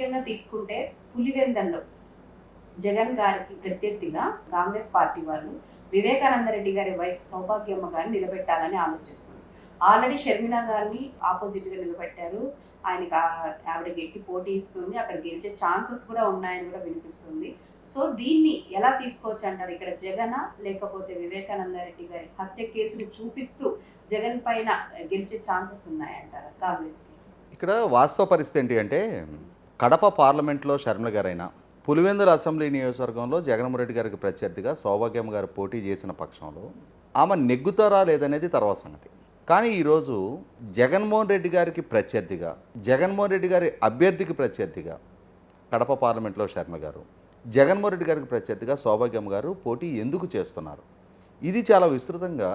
ముఖ్యంగా తీసుకుంటే పులివెందల్లో జగన్ గారికి ప్రత్యర్థిగా కాంగ్రెస్ పార్టీ వాళ్ళు వివేకానంద రెడ్డి గారి వైఫ్ సౌభాగ్యమ్మ గారిని నిలబెట్టాలని ఆలోచిస్తుంది ఆల్రెడీ షర్మిల గారిని ఆపోజిట్గా నిలబెట్టారు. ఆయనకి ఆవిడ గట్టి పోటీ ఇస్తుంది. అక్కడ గెలిచే ఛాన్సెస్ కూడా ఉన్నాయని కూడా వినిపిస్తుంది. సో దీన్ని ఎలా తీసుకోవచ్చు అంటారు? ఇక్కడ జగన్ లేకపోతే వివేకానంద రెడ్డి గారి హత్య కేసును చూపిస్తూ జగన్ పైన గెలిచే ఛాన్సెస్ ఉన్నాయంటారు కాంగ్రెస్కి? ఇక్కడ వాస్తవ పరిస్థితి ఏంటి అంటే కడప పార్లమెంట్లో షర్మిల గారైనా పులివెందుల అసెంబ్లీ నియోజకవర్గంలో జగన్మోహన్ రెడ్డి గారికి ప్రత్యర్థిగా సౌభాగ్యమ్మ గారు పోటీ చేసిన పక్షంలో ఆమె నెగ్గుతారా లేదనేది తర్వాత సంగతి. కానీ ఈరోజు జగన్మోహన్ రెడ్డి గారికి ప్రత్యర్థిగా జగన్మోహన్ రెడ్డి గారి అభ్యర్థికి ప్రత్యర్థిగా కడప పార్లమెంట్లో శర్మ గారు జగన్మోహన్ రెడ్డి గారికి ప్రత్యర్థిగా సౌభాగ్యమ్మ గారు పోటీ ఎందుకు చేస్తున్నారు? ఇది చాలా విస్తృతంగా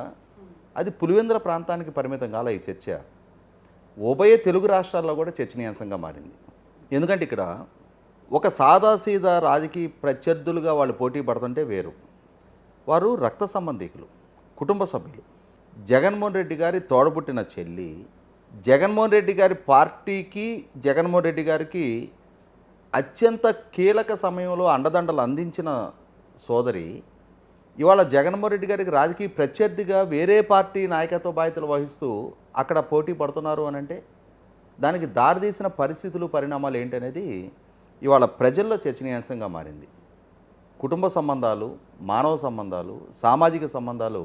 అది పులివెందుల ప్రాంతానికి పరిమితం కాల ఈ చర్చ. ఉభయ తెలుగు రాష్ట్రాల్లో కూడా చర్చనీయాంశంగా మారింది. ఎందుకంటే ఇక్కడ ఒక సాదాసీదా రాజకీయ ప్రత్యర్థులుగా వాళ్ళు పోటీ పడుతుంటే వేరు. వారు రక్త సంబంధికులు కుటుంబ సభ్యులు. జగన్మోహన్ రెడ్డి గారి తోడబుట్టిన చెల్లి జగన్మోహన్ రెడ్డి గారి పార్టీకి జగన్మోహన్ రెడ్డి గారికి అత్యంత కీలక సమయంలో అండదండలు అందించిన సోదరి ఇవాళ జగన్మోహన్ రెడ్డి గారికి రాజకీయ ప్రత్యర్థిగా వేరే పార్టీ నాయకత్వ బాధ్యతలు వహిస్తూ అక్కడ పోటీ పడుతున్నారు అని అంటే దానికి దారితీసిన పరిస్థితులు పరిణామాలు ఏంటనేది ఇవాళ ప్రజల్లో చర్చనీయాంశంగా మారింది. కుటుంబ సంబంధాలు మానవ సంబంధాలు సామాజిక సంబంధాలు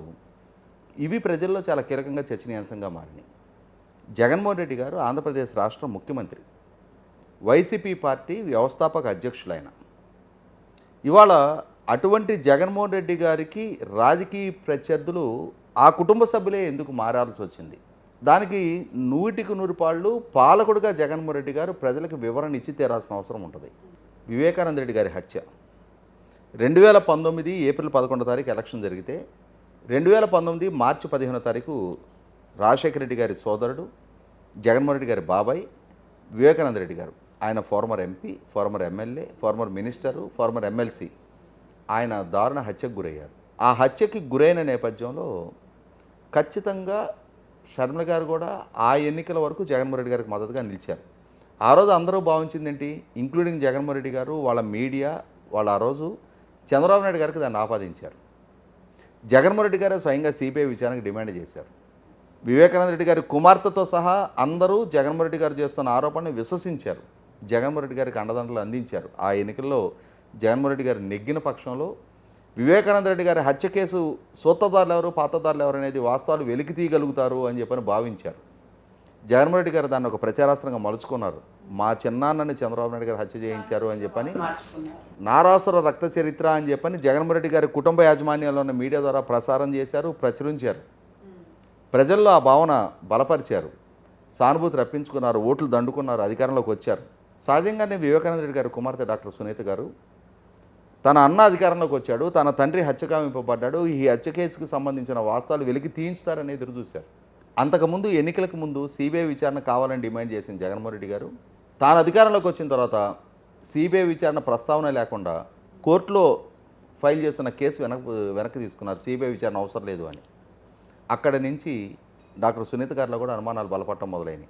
ఇవి ప్రజల్లో చాలా కీలకంగా చర్చనీయాంశంగా మారినాయి. జగన్మోహన్ రెడ్డి గారు ఆంధ్రప్రదేశ్ రాష్ట్ర ముఖ్యమంత్రి వైసీపీ పార్టీ వ్యవస్థాపక అధ్యక్షులైన. ఇవాళ అటువంటి జగన్మోహన్ రెడ్డి గారికి రాజకీయ ప్రత్యర్థులు ఆ కుటుంబ సభ్యులే ఎందుకు మారాల్సి వచ్చింది? దానికి నూటికి నూరు పాళ్ళు పాలకుడుగా జగన్మోహన్ రెడ్డి గారు ప్రజలకు వివరణ ఇచ్చి తీరాల్సిన అవసరం ఉంటుంది. వివేకానంద రెడ్డి గారి హత్య. రెండు వేల పంతొమ్మిది ఏప్రిల్ పదకొండో తారీఖు ఎలక్షన్ జరిగితే రెండు వేల పంతొమ్మిది మార్చి పదిహేనో తారీఖు రాజశేఖర రెడ్డి గారి సోదరుడు జగన్మోహన్ రెడ్డి గారి బాబాయ్ వివేకానంద రెడ్డి గారు. ఆయన former MP former MLA former minister former MLC. ఆయన దారుణ హత్యకు గురయ్యారు. ఆ హత్యకి గురైన నేపథ్యంలో ఖచ్చితంగా షర్మిల గారు కూడా ఆ ఎన్నికల వరకు జగన్మోహన్ రెడ్డి గారికి మద్దతుగా నిలిచారు. ఆ రోజు అందరూ భావించింది ఏంటి ఇంక్లూడింగ్ జగన్మోహన్ రెడ్డి గారు వాళ్ళ మీడియా వాళ్ళు ఆ రోజు చంద్రబాబు నాయుడు గారికి దాన్ని ఆపాదించారు. జగన్మోహన్ రెడ్డి గారు స్వయంగా సిబిఐ విచారణకు డిమాండ్ చేశారు. వివేకానంద రెడ్డి గారి కుమార్తెతో సహా అందరూ జగన్మోహన్ రెడ్డి గారు చేస్తున్న ఆరోపణను విశ్వసించారు. జగన్మోహన్ రెడ్డి గారికి అండదండలు అందించారు. ఆ ఎన్నికల్లో జగన్మోహన్ రెడ్డి గారు నెగ్గిన పక్షంలో వివేకానంద రెడ్డి గారి హత్య కేసు సూత్రధారులు ఎవరు పాతదారులు ఎవరు అనేది వాస్తవాలు వెలికి తీయగలుగుతారు అని చెప్పని భావించారు. జగన్మోహన్ రెడ్డి గారు దాన్ని ఒక ప్రచారాస్త్రంగా మలుచుకున్నారు. మా చిన్నాన్నని చంద్రబాబు నాయుడు గారు హత్య చేయించారు అని చెప్పని నారాసుర రక్త చరిత్ర అని చెప్పని జగన్మోహన్ రెడ్డి గారి కుటుంబ యాజమాన్యంలో ఉన్న మీడియా ద్వారా ప్రసారం చేశారు ప్రచురించారు. ప్రజల్లో ఆ భావన బలపరిచారు. సానుభూతి రప్పించుకున్నారు ఓట్లు దండుకున్నారు అధికారంలోకి వచ్చారు. సహజంగానే వివేకానంద రెడ్డి గారి కుమార్తె డాక్టర్ సునీత గారు తన అన్న అధికారంలోకి వచ్చాడు తన తండ్రి హత్యకామింపబడ్డాడు ఈ హత్య కేసుకు సంబంధించిన వాస్తవాలు వెలికి తీయించుతారని ఎదురు చూశారు. అంతకుముందు ఎన్నికలకు ముందు సిబిఐ విచారణ కావాలని డిమాండ్ చేసిన జగన్మోహన్ రెడ్డి గారు తాను అధికారంలోకి వచ్చిన తర్వాత సిబిఐ విచారణ ప్రస్తావన లేకుండా కోర్టులో ఫైల్ చేసిన కేసు వెనక వెనక్కి తీసుకున్నారు. సిబిఐ విచారణ అవసరం లేదు అని. అక్కడ నుంచి డాక్టర్ సునీత గారిలో కూడా అనుమానాలు బలపడటం మొదలైనవి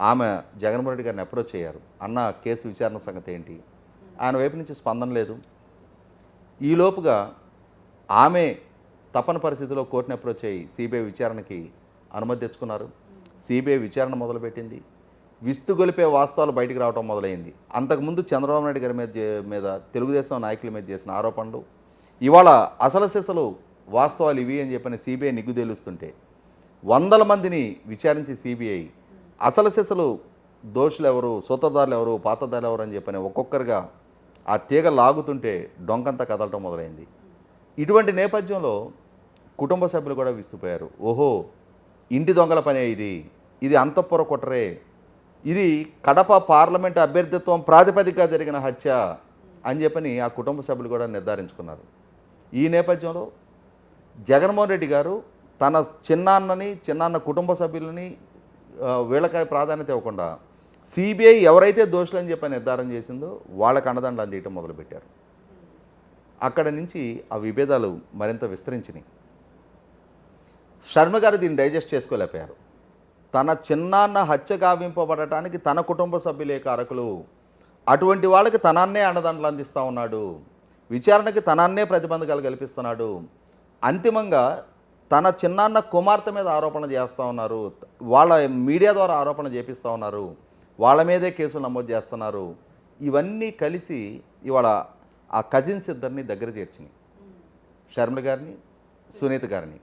ఆమె జగన్మోహన్ రెడ్డి గారిని అప్రోచ్ అయ్యారు. అన్న కేసు విచారణ సంగతి ఏంటి? ఆయన వైపు నుంచి స్పందన లేదు. ఈలోపుగా ఆమె తపన పరిస్థితిలో కోర్టుని అప్రోచ్ అయ్యి సిబిఐ విచారణకి అనుమతి తెచ్చుకున్నారు. సిబిఐ విచారణ మొదలుపెట్టింది. విస్తుగొలిపే వాస్తవాలు బయటికి రావడం మొదలైంది. అంతకుముందు చంద్రబాబు నాయుడు గారి మీద మీద తెలుగుదేశం నాయకుల మీద చేసిన ఆరోపణలు ఇవాళ అసలు సిసలు వాస్తవాలు ఇవి అని చెప్పని సిబిఐ నిగ్గు తేలుస్తుంటే వందల మందిని విచారించి సిబిఐ అసలు సిసలు దోషులు ఎవరు సూత్రధారులు ఎవరు పాతదారులు ఎవరు అని చెప్పని ఒక్కొక్కరుగా ఆ తీగ లాగుతుంటే డొంకంతా కదలటం మొదలైంది. ఇటువంటి నేపథ్యంలో కుటుంబ సభ్యులు కూడా విస్తుపోయారు. ఓహో ఇంటి దొంగల పనే ఇది. ఇది అంతఃపుర కుట్రే. ఇది కడప పార్లమెంట్ అభ్యర్థిత్వం ప్రాతిపదికగా జరిగిన హత్య అని చెప్పని ఆ కుటుంబ సభ్యులు కూడా నిర్ధారించుకున్నారు. ఈ నేపథ్యంలో జగన్మోహన్ రెడ్డి గారు తన చిన్నాన్నని చిన్నాన్న కుటుంబ సభ్యులని వీళ్ళకి ప్రాధాన్యత ఇవ్వకుండా సిబిఐ ఎవరైతే దోషులని చెప్పి నిర్ధారణ చేసిందో వాళ్ళకి అండదండలు అందియటం మొదలుపెట్టారు. అక్కడ నుంచి ఆ విభేదాలు మరింత విస్తరించినాయి. శర్మ గారు దీన్ని డైజెస్ట్ చేసుకోలేకపోయారు. తన చిన్నాన్న హత్య కావింపబడటానికి తన కుటుంబ సభ్యులే కారకులు అటువంటి వాళ్ళకి తనాన్నే అండదండలు అందిస్తూ ఉన్నాడు. విచారణకి తనాన్నే ప్రతిబంధకాలు కల్పిస్తున్నాడు. అంతిమంగా తన చిన్నాన్న కుమార్తె మీద ఆరోపణ చేస్తూ ఉన్నారు. వాళ్ళ మీడియా ద్వారా ఆరోపణ చేపిస్తూ ఉన్నారు. వాళ్ళ మీదే కేసులు నమోదు చేస్తున్నారు. ఇవన్నీ కలిసి ఇవాళ ఆ కజిన్స్ ఇద్దరిని దగ్గర చేర్చినాయి. షర్మిల గారిని సునీత గారిని.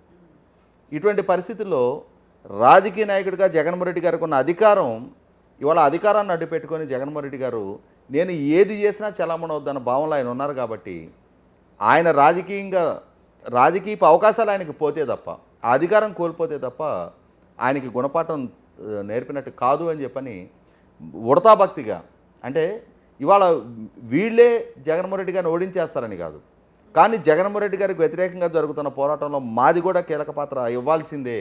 ఇటువంటి పరిస్థితుల్లో రాజకీయ నాయకుడిగా జగన్మోహన్ రెడ్డి గారికి ఉన్న అధికారం ఇవాళ అధికారాన్ని అడ్డు పెట్టుకొని జగన్మోహన్ రెడ్డి గారు నేను ఏది చేసినా చలామణవద్దన్న భావనలో భావంలో ఆయన ఉన్నారు కాబట్టి ఆయన రాజకీయంగా రాజకీయ అవకాశాలు ఆయనకి పోతే తప్ప ఆ అధికారం కోల్పోతే తప్ప ఆయనకి గుణపాఠం నేర్పినట్టు కాదు అని చెప్పని ఉడతా భక్తిగా అంటే ఇవాళ వీళ్ళే జగన్మోహన్ రెడ్డి గారిని ఓడించేస్తారని కాదు. కానీ జగన్మోహన్ రెడ్డి గారికి వ్యతిరేకంగా జరుగుతున్న పోరాటంలో మాది కూడా కీలక పాత్ర ఇవ్వాల్సిందే.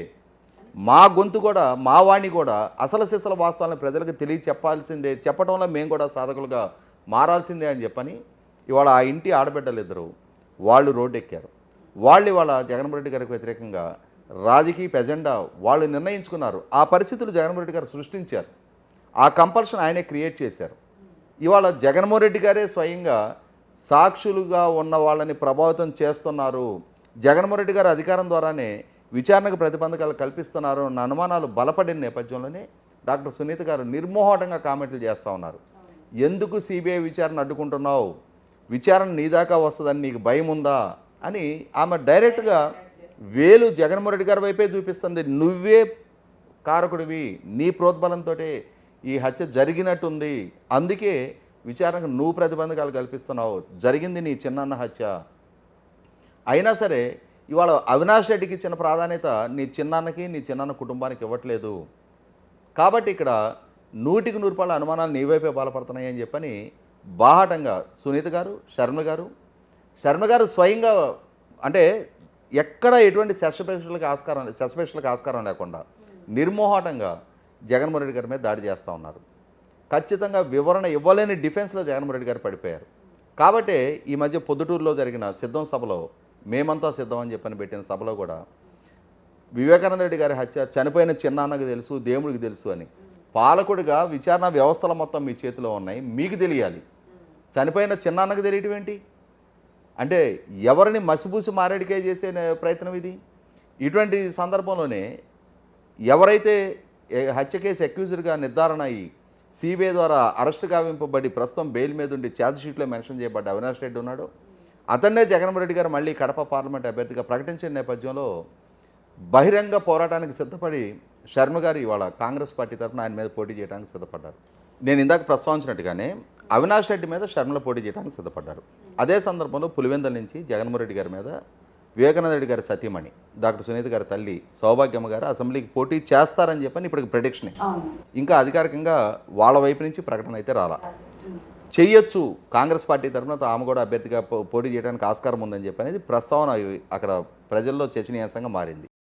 మా గొంతు కూడా మా వాణి కూడా అసలు సిసల వాస్తవాలను ప్రజలకు తెలియ చెప్పాల్సిందే చెప్పడంలో మేము కూడా సాధకులుగా మారాల్సిందే అని చెప్పని ఇవాళ ఆ ఇంటి ఆడబిడ్డలు ఇద్దరు వాళ్ళు రోడ్డు ఎక్కారు వాళ్ళు ఇవాళ జగన్మోహన్ రెడ్డి గారికి వ్యతిరేకంగా రాజకీయ ఎజెండా వాళ్ళు నిర్ణయించుకున్నారు. ఆ పరిస్థితులు జగన్మోహన్ రెడ్డి గారు సృష్టించారు. ఆ కంపల్షన్ ఆయనే క్రియేట్ చేశారు. ఇవాళ జగన్మోహన్ రెడ్డి గారే స్వయంగా సాక్షులుగా ఉన్న వాళ్ళని ప్రభావితం చేస్తున్నారు. జగన్మోహన్ రెడ్డి గారు అధికారం ద్వారానే విచారణకు ప్రతిబంధకాలు కల్పిస్తున్నారు అన్న అనుమానాలు బలపడిన నేపథ్యంలోనే డాక్టర్ సునీత గారు నిర్మోహటంగా కామెంట్లు చేస్తూ ఉన్నారు. ఎందుకు సిబిఐ విచారణ అడ్డుకుంటున్నావు? విచారణ నీ దాకా వస్తుందని నీకు భయం ఉందా? అని ఆమె డైరెక్ట్గా వేలు జగన్మోహన్ రెడ్డి గారి వైపే చూపిస్తుంది. నువ్వే కారకుడివి నీ ప్రోద్బలంతో ఈ హత్య జరిగినట్టుంది. అందుకే విచారణకు నువ్వు ప్రతిబంధకాలు కల్పిస్తున్నావు. జరిగింది నీ చిన్నన్న హత్య. అయినా సరే ఇవాళ అవినాష్ రెడ్డికి ఇచ్చిన ప్రాధాన్యత నీ చిన్నాన్నకి నీ చిన్నాన్న కుటుంబానికి ఇవ్వట్లేదు. కాబట్టి ఇక్కడ నూటికి నూరు రూపాయల అనుమానాలు నీ వైపే బలపడుతున్నాయి అని చెప్పని బాహాటంగా సునీత గారు శర్మ గారు శర్మ గారు స్వయంగా అంటే ఎక్కడ ఎటువంటి సస్పెషల్కి ఆస్కారం సస్పెషల్కి ఆస్కారం లేకుండా నిర్మోహాటంగా జగన్మోహన్ రెడ్డి గారి మీద దాడి చేస్తూ ఉన్నారు. ఖచ్చితంగా వివరణ ఇవ్వలేని డిఫెన్స్లో జగన్మోహన్ రెడ్డి గారు పడిపోయారు. కాబట్టి ఈ మధ్య పొద్దుటూరులో జరిగిన సిద్ధం సభలో మేమంతా సిద్ధం అని చెప్పని పెట్టిన సభలో కూడా వివేకానంద రెడ్డి గారి హత్య చనిపోయిన చిన్నాన్నకు తెలుసు దేవుడికి తెలుసు అని. పాలకుడిగా విచారణ వ్యవస్థల మొత్తం మీ చేతిలో ఉన్నాయి మీకు తెలియాలి. చనిపోయిన చిన్నాన్నకు తెలియటం ఏంటి? అంటే ఎవరిని మసిపూసి మారేడికాయ చేసే ప్రయత్నం ఇది? ఇటువంటి సందర్భంలోనే ఎవరైతే హత్య కేసు అక్యూజ్డ్గా నిర్ధారణ అయ్యి సిబిఐ ద్వారా అరెస్ట్ గావింపబడి ప్రస్తుతం బెయిల్ మీద ఉండి ఛార్జ్ షీట్లో మెన్షన్ చేయబడ్డ అవినాష్ రెడ్డి ఉన్నాడు. అతన్నే జగన్మోహన్ రెడ్డి గారు మళ్ళీ కడప పార్లమెంట్ అభ్యర్థిగా ప్రకటించిన నేపథ్యంలో బహిరంగ పోరాటానికి సిద్ధపడి శర్మ గారు ఇవాళ కాంగ్రెస్ పార్టీ తరఫున ఆయన మీద పోటీ చేయడానికి సిద్ధపడ్డారు. నేను ఇందాక ప్రస్తావించినట్టుగానే అవినాష్ రెడ్డి మీద శర్మల పోటీ చేయడానికి సిద్ధపడ్డారు. అదే సందర్భంలో పులివెందల నుంచి జగన్మోహన్ రెడ్డి గారి మీద వివేకానంద రెడ్డి గారి సతీమణి డాక్టర్ సునీత గారి తల్లి సౌభాగ్యమ్మ గారు అసెంబ్లీకి పోటీ చేస్తారని చెప్పని ఇప్పటికి ప్రెడిక్షన్ ఇంకా అధికారికంగా వాళ్ళ వైపు నుంచి ప్రకటన అయితే రాలా. చెయ్యొచ్చు కాంగ్రెస్ పార్టీ తరఫున ఆమె కూడా అభ్యర్థిగా పోటీ చేయడానికి ఆస్కారం ఉందని చెప్పి అనేది ప్రస్తావన అక్కడ ప్రజల్లో చర్చనీయాంశంగా మారింది.